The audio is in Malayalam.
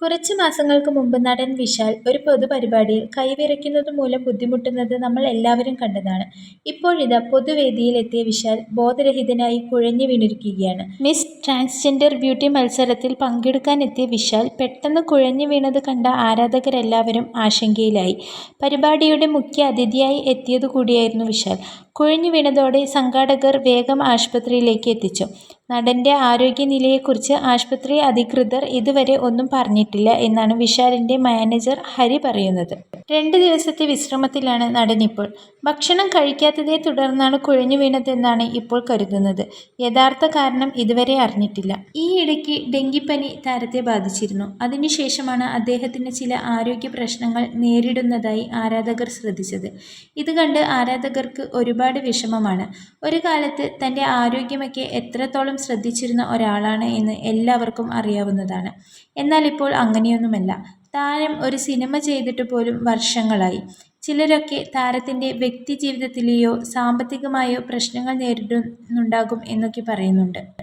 കുറച്ച് മാസങ്ങൾക്ക് മുമ്പ് നടൻ വിശാൽ ഒരു പൊതുപരിപാടിയിൽ കൈവിറയ്ക്കുന്നത് മൂലം ബുദ്ധിമുട്ടുന്നത് നമ്മൾ എല്ലാവരും കണ്ടതാണ്. ഇപ്പോഴിതാ പൊതുവേദിയിൽ എത്തിയ വിശാൽ ബോധരഹിതനായി കുഴഞ്ഞു വീണിരിക്കുകയാണ്. മിസ് ട്രാൻസ്ജെൻഡർ ബ്യൂട്ടി മത്സരത്തിൽ പങ്കെടുക്കാൻ എത്തിയ വിശാൽ പെട്ടെന്ന് കുഴഞ്ഞു വീണത് കണ്ട ആരാധകരെല്ലാവരും ആശങ്കയിലായി. പരിപാടിയുടെ മുഖ്യ അതിഥിയായി എത്തിയതുകൂടിയായിരുന്നു വിശാൽ. കുഴഞ്ഞു വീണതോടെ സംഘാടകർ വേഗം ആശുപത്രിയിലേക്ക് എത്തിച്ചു. നടന്റെ ആരോഗ്യനിലയെക്കുറിച്ച് ആശുപത്രി അധികൃതർ ഇതുവരെ ഒന്നും പറഞ്ഞിട്ടില്ല എന്നാണ് വിശാലിന്റെ മാനേജർ ഹരി പറയുന്നത്. രണ്ട് ദിവസത്തെ വിശ്രമത്തിലാണ് നടനിപ്പോൾ. ഭക്ഷണം കഴിക്കാത്തതേ തുടർന്നാണ് കുഴഞ്ഞു വീണതെന്നാണ് ഇപ്പോൾ കരുതുന്നത്. യഥാർത്ഥ കാരണം ഇതുവരെ അറിഞ്ഞിട്ടില്ല. ഈ ഈയിടയ്ക്ക് ഡെങ്കിപ്പനി താരത്തെ ബാധിച്ചിരുന്നു. അതിനുശേഷമാണ് അദ്ദേഹത്തിന് ചില ആരോഗ്യ പ്രശ്നങ്ങൾ നേരിടുന്നതായി ആരാധകർ ശ്രദ്ധിച്ചത്. ഇത് കണ്ട് ആരാധകർക്ക് ഒരുപാട് വിഷമമാണ്. ഒരു കാലത്ത് തന്റെ ആരോഗ്യമൊക്കെ എത്രത്തോളം ശ്രദ്ധിച്ചിരുന്ന ഒരാളാണ് എന്ന് എല്ലാവർക്കും അറിയാവുന്നതാണ്. എന്നാൽ ഇപ്പോൾ അങ്ങനെയൊന്നുമല്ല. താരം ഒരു സിനിമ ചെയ്തിട്ട് പോലും വർഷങ്ങളായി. ചിലരൊക്കെ താരത്തിന്റെ വ്യക്തി ജീവിതത്തിലെയോ സാമ്പത്തികമായോ പ്രശ്നങ്ങൾ നേരിടുന്നുണ്ടാകും എന്നൊക്കെ പറയുന്നുണ്ട്.